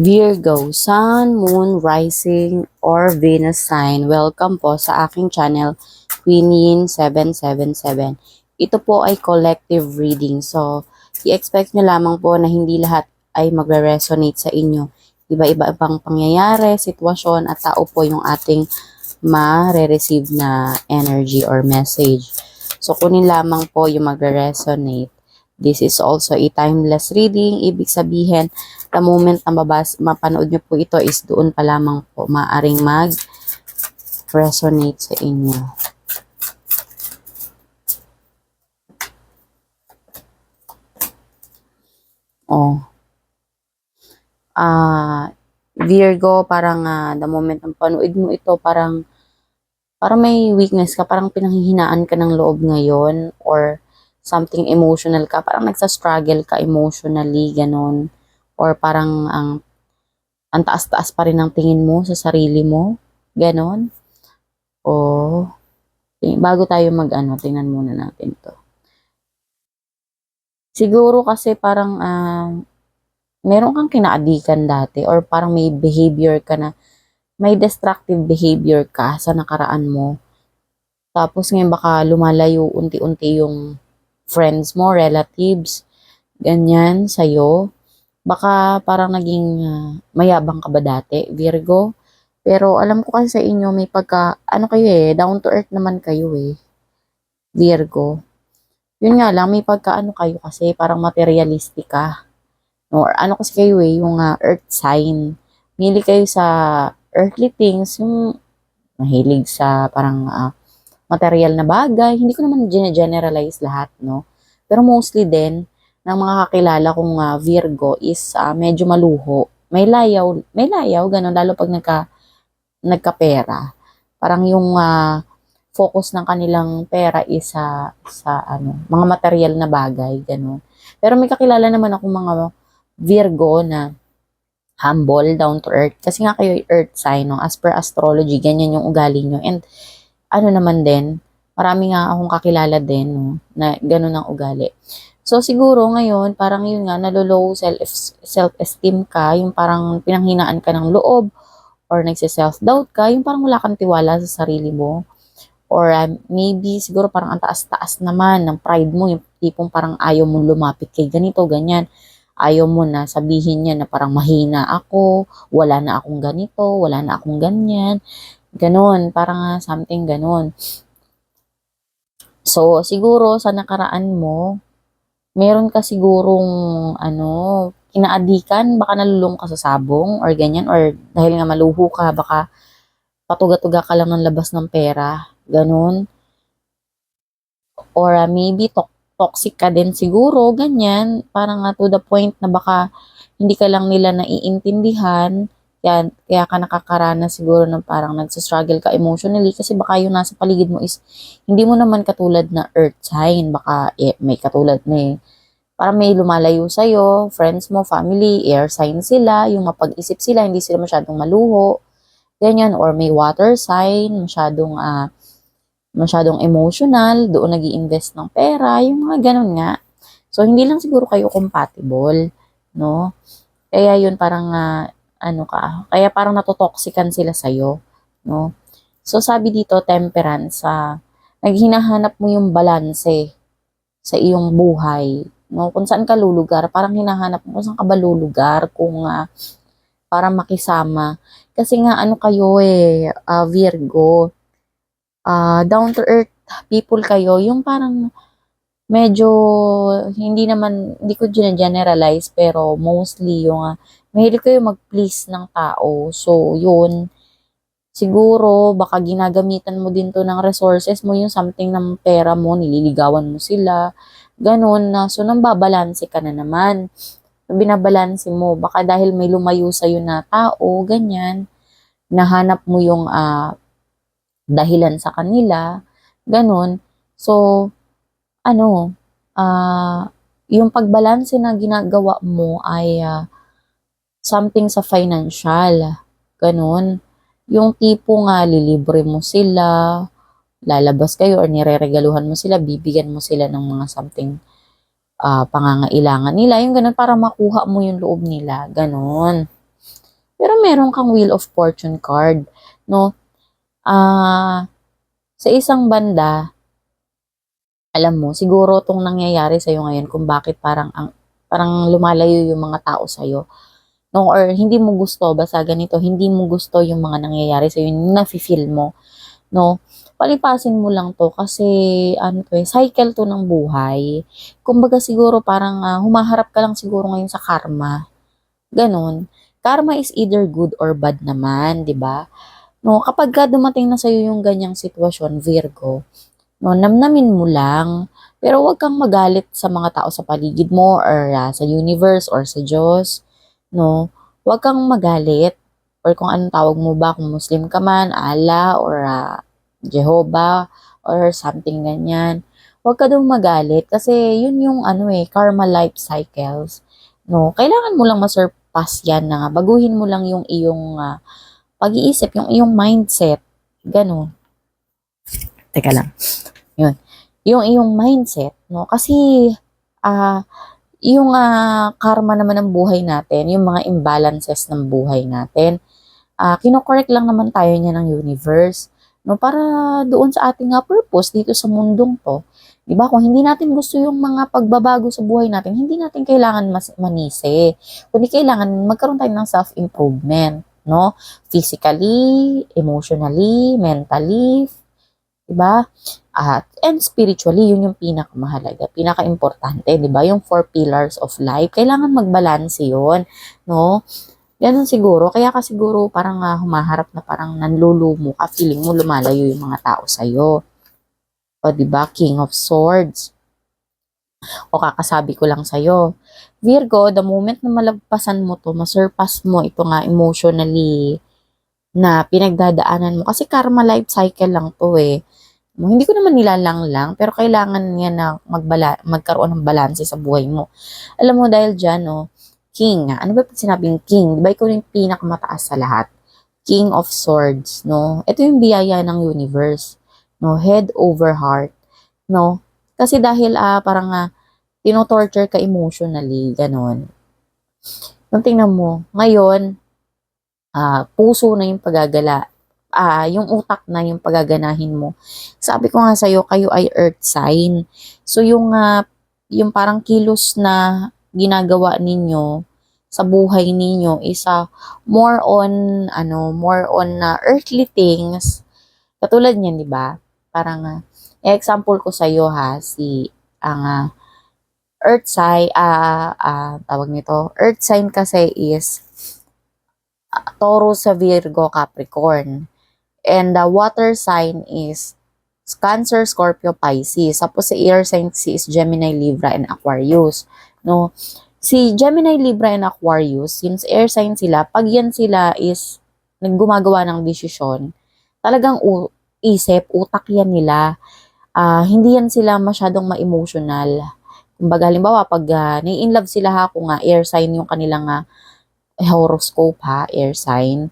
Virgo, Sun, Moon, Rising, or Venus sign. Welcome po sa aking channel, Queen Yin 777. Ito po ay collective reading. So, i-expect nyo lamang po na hindi lahat ay magre-resonate sa inyo. Iba-iba pang pangyayari, sitwasyon, at tao po yung ating ma-receive na energy or message. So, kunin lamang po yung magre-resonate. This is also a timeless reading. Ibig sabihin, the moment na mabas, mapanood nyo po ito is doon pa lamang po maaring mag-resonate sa inyo. Oh. Ah, Virgo, parang ah, the moment na panood mo ito, parang parang may weakness ka, parang pinanghihinaan ka ng loob ngayon or something emotional ka, parang nagsa-struggle ka emotionally, ganun. Or parang ang ang taas-taas pa rin ang tingin mo sa sarili mo, ganun. O bago tayo mag-ano, tingnan muna natin to. Siguro kasi parang ah, meron kang kinaadikan dati or parang may behavior ka na may destructive behavior ka sa nakaraan mo. Tapos ngayon baka lumalayo unti-unti yung friends mo, relatives, ganyan sa'yo. Baka parang naging ah, mayabang ka ba dati, Virgo? Pero alam ko kasi sa inyo may pagka, ano kayo eh, down to earth naman kayo eh, Virgo. Yun nga lang, may pagka ano kayo kasi, parang materialistic ka. Or ano kasi kayo eh, yung ah, earth sign. Mili kayo sa earthly things, yung mahilig sa parang ah, material na bagay. Hindi ko naman generalize lahat, no? Pero mostly din, ng mga kakilala kong ah, Virgo is ah, medyo maluho. May layaw, may layaw, ganun, lalo pag nagka, nagkapera. Parang yung ah, focus ng kanilang pera is sa, sa ano, mga material na bagay, ganun. Pero may kakilala naman ako mga Virgo na humble, down to earth. Kasi nga kayo ay earth sign, no? As per astrology, ganyan yung ugali nyo. And ano naman din, marami nga akong kakilala din, no? Na ganun ang ugali. So, siguro ngayon, parang yun nga, nalolow self, self-esteem ka, yung parang pinanghinaan ka ng loob, or nagsiself-doubt ka, yung parang wala kang tiwala sa sarili mo. Or um, maybe, siguro parang ang taas-taas naman ng pride mo, yung tipong parang ayaw mong lumapit kay ganito, ganyan. Ayaw mo na sabihin niya na parang mahina ako, wala na akong ganito, wala na akong ganyan. Ganon, parang something ganon. So, siguro sa nakaraan mo, meron ka sigurong ano, kinaadikan, baka nalulung ka sa sabong or ganyan, or dahil nga maluho ka, baka patuga-tuga ka lang ng labas ng pera, ganun. Or ah, maybe to- toxic ka din siguro, ganyan, parang nga to the point na baka hindi ka lang nila naiintindihan, kaya, kaya ka nakakaranas siguro ng parang nagsastruggle ka emotionally kasi baka yung nasa paligid mo is hindi mo naman katulad na earth sign, baka eh, may katulad may parang may lumalayo sa'yo, friends mo, family, air sign sila, yung mapag-isip sila, hindi sila masyadong maluho, ganyan, or may water sign, masyadong, ah, masyadong emotional, doon nag invest ng pera, yung mga ganun nga. So, hindi lang siguro kayo compatible, no? Kaya yun parang, ah, ano ka, kaya parang natotoxican sila sa'yo, no? So, sabi dito, temperance, ah, naghinahanap mo yung balanse sa iyong buhay, no? Kung saan ka lulugar, parang hinahanap mo kung saan ka ba lulugar, kung ah, para makisama. Kasi nga, ano kayo eh, ah, Virgo, ah, down to earth people kayo, yung parang medyo hindi naman, hindi ko generalize pero mostly yung uh, mahilig kayo mag-please ng tao. So, yun, siguro baka ginagamitan mo din to ng resources mo, yung something ng pera mo, nililigawan mo sila, ganun na. So, nang babalanse ka na naman. Binabalanse mo, baka dahil may lumayo sa'yo na tao, ganyan, nahanap mo yung ah, dahilan sa kanila, ganun. So, ano, ah, yung pagbalanse na ginagawa mo ay ah, something sa financial, ganun. Yung tipo nga, lilibre mo sila, lalabas kayo or nireregaluhan mo sila, bibigyan mo sila ng mga something ah, pangangailangan nila, yung ganun, para makuha mo yung loob nila, ganun. Pero meron kang Wheel of Fortune card, no? Ah, sa isang banda, alam mo, siguro tong nangyayari sa ngayon kung bakit parang ang parang lumalayo yung mga tao sa No, or hindi mo gusto, basta ganito, hindi mo gusto yung mga nangyayari sa iyo, nafe-feel mo. No, palipasin mo lang to kasi ano to eh, cycle to ng buhay. Kumbaga siguro parang ah, humaharap ka lang siguro ngayon sa karma. Ganon. Karma is either good or bad naman, 'di ba? No, kapag ka dumating na sa yung ganyang sitwasyon, Virgo, no, namnamin mo lang. Pero huwag kang magalit sa mga tao sa paligid mo or ah, sa universe or sa Diyos. No, huwag kang magalit or kung anong tawag mo ba, kung Muslim ka man, Allah or ah, Jehovah or something ganyan. Huwag ka daw magalit kasi yun yung ano eh, karma life cycles. No, kailangan mo lang masurpass yan na baguhin mo lang yung iyong ah, pag-iisip, yung iyong mindset. Ganun. Teka lang. Yun. Yung iyong mindset, no? Kasi ah yung ah, karma naman ng buhay natin, yung mga imbalances ng buhay natin, ah kino-correct lang naman tayo niya ng universe no para doon sa ating uh, purpose dito sa mundong to 'di ba kung hindi natin gusto yung mga pagbabago sa buhay natin hindi natin kailangan mas manisi kundi kailangan magkaroon tayo ng self improvement no physically emotionally mentally 'di ba at and spiritually yun yung pinakamahalaga pinaka-importante 'di ba yung four pillars of life kailangan magbalanse yun no Ganun siguro. Kaya ka siguro parang uh, humaharap na parang nanlulumo ka. Feeling mo lumalayo yung mga tao sa'yo. O ba King of Swords. O kakasabi ko lang sa'yo. Virgo, the moment na malagpasan mo to, masurpass mo ito nga emotionally na pinagdadaanan mo. Kasi karma life cycle lang to eh. Hindi ko naman nilalang lang, pero kailangan niya na magbala, magkaroon ng balanse sa buhay mo. Alam mo, dahil dyan, no, king. Ano ba sinabing king? Di ba ikaw yung pinakamataas sa lahat? King of Swords, no? Ito yung biyaya ng universe, no? Head over heart, no? Kasi dahil uh, parang uh, tinotorture ka emotionally, ganon. Nung tingnan mo, ngayon, uh, puso na yung pagagala, ah, uh, yung utak na yung pagaganahin mo. Sabi ko nga sa'yo, kayo ay earth sign. So, yung, uh, yung parang kilos na ginagawa ninyo sa buhay ninyo is uh, more on ano more on uh, earthly things katulad niyan di ba parang uh, example ko sa iyo ha si ang uh, earth sign uh, uh, tawag nito earth sign kasi is uh, Taurus sa Virgo Capricorn and the water sign is Cancer, Scorpio, Pisces. Tapos sa air sign si is Gemini, Libra, and Aquarius no? Si Gemini, Libra, and Aquarius, since air sign sila, pag yan sila is naggumagawa ng desisyon, talagang u- isip, utak yan nila. Uh, hindi yan sila masyadong ma-emotional. Kumbaga, halimbawa, pag uh, nai-in love sila ha, kung uh, air sign yung kanilang uh, horoscope ha, air sign,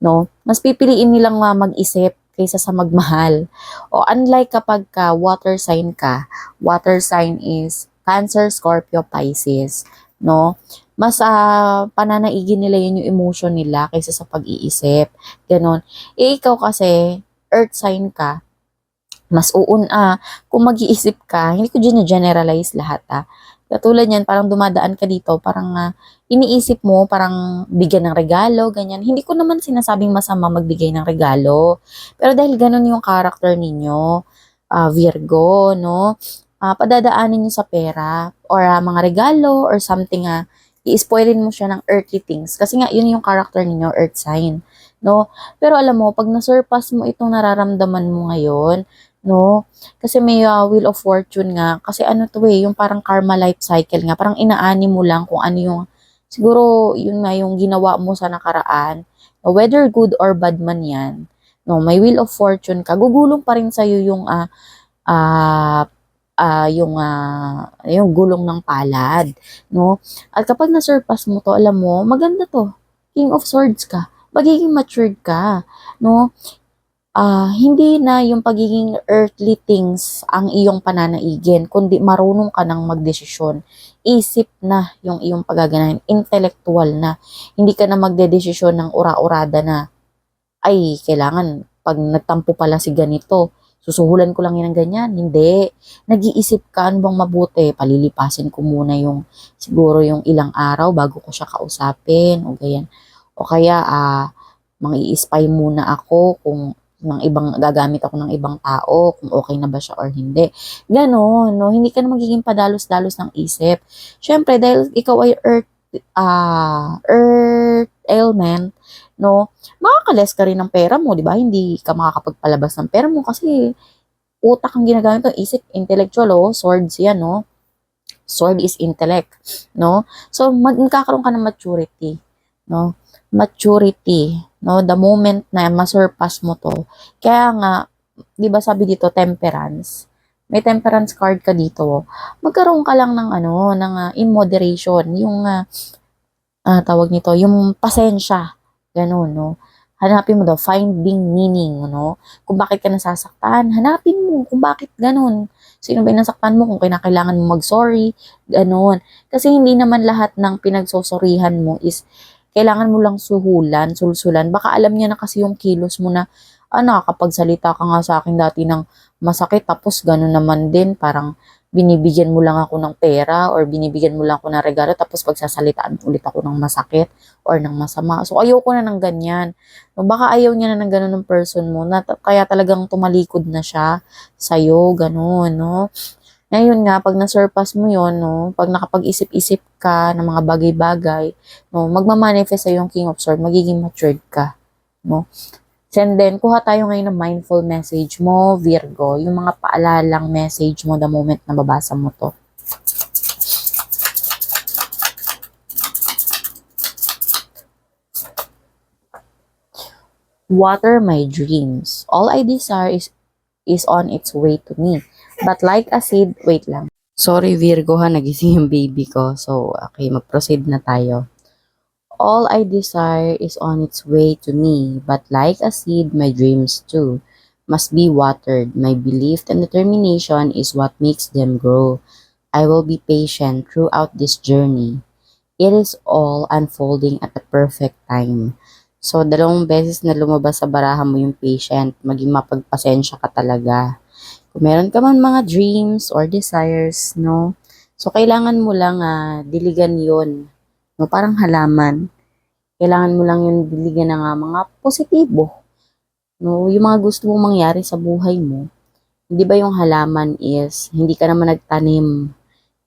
no? Mas pipiliin nilang uh, mag-isip kaysa sa magmahal. O unlike kapag ka water sign ka, water sign is Cancer, Scorpio, Pisces, no? Mas uh, pananaigin nila yun yung emotion nila kaysa sa pag-iisip. Ganon. Eh, ikaw kasi, earth sign ka, mas uun ah, kung mag-iisip ka, hindi ko dyan generalize lahat ah. Katulad yan, parang dumadaan ka dito, parang uh, iniisip mo, parang bigyan ng regalo, ganyan. Hindi ko naman sinasabing masama magbigay ng regalo. Pero dahil ganun yung character ninyo, uh, Virgo, no? uh, padadaanin nyo sa pera or uh, mga regalo or something uh, i-spoilin mo siya ng earthly things. Kasi nga, yun yung character ninyo, earth sign. No? Pero alam mo, pag nasurpass mo itong nararamdaman mo ngayon, no? Kasi may uh, wheel of fortune nga. Kasi ano to eh, yung parang karma life cycle nga. Parang inaani mo lang kung ano yung, siguro yun nga yung ginawa mo sa nakaraan. No? Whether good or bad man yan, no? May wheel of fortune ka. Gugulong pa rin sa'yo yung uh, uh, uh, yung uh, yung gulong ng palad, no? At kapag na-surpass mo to, alam mo, maganda to. King of Swords ka. Magiging matured ka, no? Ah, hindi na yung pagiging earthly things ang iyong pananaigin, kundi marunong ka ng magdesisyon. Isip na yung iyong paggaganahin, intellectual na. Hindi ka na magdedesisyon ng ura-urada na, ay, kailangan, pag nagtampo pala si ganito, susuhulan ko lang yan ng ganyan. Hindi. Nag-iisip ka, ano bang mabuti? Palilipasin ko muna yung, siguro yung ilang araw bago ko siya kausapin, o ganyan. O kaya, ah, mangi-spy muna ako kung ng ibang gagamit ako ng ibang tao kung okay na ba siya or hindi. Ganon, no? Hindi ka na magiging padalos-dalos ng isip. Syempre, dahil ikaw ay earth, ah, earth element, no? Makakales ka rin ng pera mo, di ba? Hindi ka makakapagpalabas ng pera mo kasi utak ang ginagamit mo, isip, intellectual, oh, swords yan, no? Sword is intellect, no? So, magkakaroon ka ng maturity, no? Maturity, no? The moment na masurpass mo to. Kaya nga, di ba sabi dito, temperance. May temperance card ka dito. Magkaroon ka lang ng ano, ng ah, in. Yung, ah, ah, tawag nito, yung pasensya. Ganun, no? Hanapin mo daw, finding meaning, no? Kung bakit ka nasasaktan, hanapin mo kung bakit ganun. Sino ba yung nasaktan mo kung kinakailangan mo mag-sorry, ganun. Kasi hindi naman lahat ng pinagsosorihan mo is kailangan mo lang suhulan, sulsulan. Baka alam niya na kasi yung kilos mo na, ah, nakakapagsalita ka nga sa akin dati ng masakit, tapos gano'n naman din, parang binibigyan mo lang ako ng pera or binibigyan mo lang ako ng regalo, tapos pagsasalitaan ulit ako ng masakit or ng masama. So, ayoko na ng ganyan. No, baka ayaw niya na ng gano'n ng person mo, na, kaya talagang tumalikod na siya sa'yo, gano'n, no? Ngayon nga, pag na-surpass mo yon no, pag nakapag-isip-isip ka ng mga bagay-bagay, no, magmamanifest sa yung King of Swords, magiging matured ka, no. And then, kuha tayo ngayon ng mindful message mo, Virgo, yung mga paalalang message mo the moment na babasa mo to. Water my dreams. All I desire is is on its way to me. But like a seed, wait lang. Sorry Virgo ha, nagising yung baby ko. So, okay, mag-proceed na tayo. All I desire is on its way to me, but like a seed, my dreams too must be watered. My belief and determination is what makes them grow. I will be patient throughout this journey. It is all unfolding at the perfect time. So, dalawang beses na lumabas sa baraha mo yung patient, maging mapagpasensya ka talaga. Kung meron ka man mga dreams or desires, no? So, kailangan mo lang ah, diligan yon no? Parang halaman. Kailangan mo lang yung diligan ng ah, mga positibo. No? Yung mga gusto mong mangyari sa buhay mo. Hindi ba yung halaman is, hindi ka naman nagtanim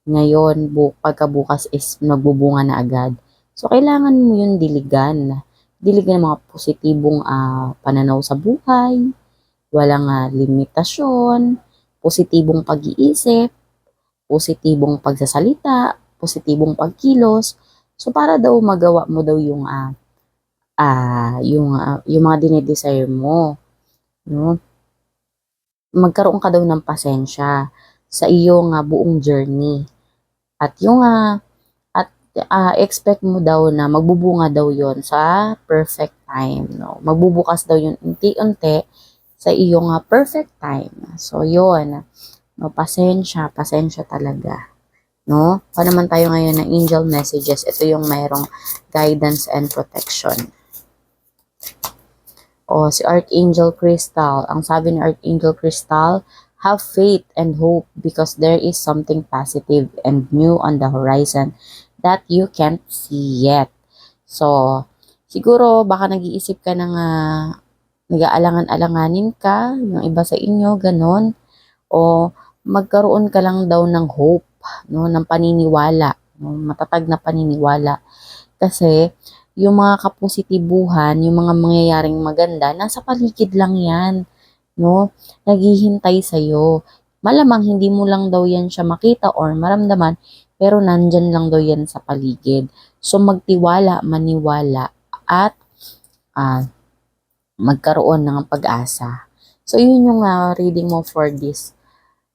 ngayon, bu pagkabukas is magbubunga na agad. So, kailangan mo yung diligan. Diligan ng mga positibong ah, pananaw sa buhay, walang ah, limitasyon, positibong pag-iisip, positibong pagsasalita, positibong pagkilos. So para daw magawa mo daw yung ah ah yung ah, yung mga dinedesire mo, no? Magkaroon ka daw ng pasensya sa iyong ah, buong journey. At yung ah, at ah, expect mo daw na magbubunga daw yon sa perfect time, no? Magbubukas daw yun unti-unti sa iyong ah, perfect time. So, yun. No, pasensya, pasensya talaga. No? Pa naman tayo ngayon ng angel messages. Ito yung mayroong guidance and protection. O, si Archangel Crystal. Ang sabi ni Archangel Crystal, have faith and hope because there is something positive and new on the horizon that you can't see yet. So, siguro baka nag-iisip ka ng uh, nag-aalangan-alanganin ka, yung iba sa inyo, ganon. O magkaroon ka lang daw ng hope, no, ng paniniwala, no, matatag na paniniwala. Kasi, yung mga kapositibuhan, yung mga mangyayaring maganda, nasa paligid lang yan, no, naghihintay sa'yo. Malamang hindi mo lang daw yan siya makita or maramdaman, pero nandyan lang daw yan sa paligid. So, magtiwala, maniwala, at uh, magkaroon ng pag-asa. So, yun yung uh, reading mo for this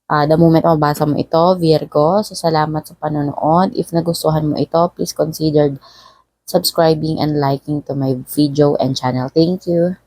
Uh, the moment mabasa mo ito, Virgo, so salamat sa panonood. If nagustuhan mo ito, please consider subscribing and liking to my video and channel. Thank you.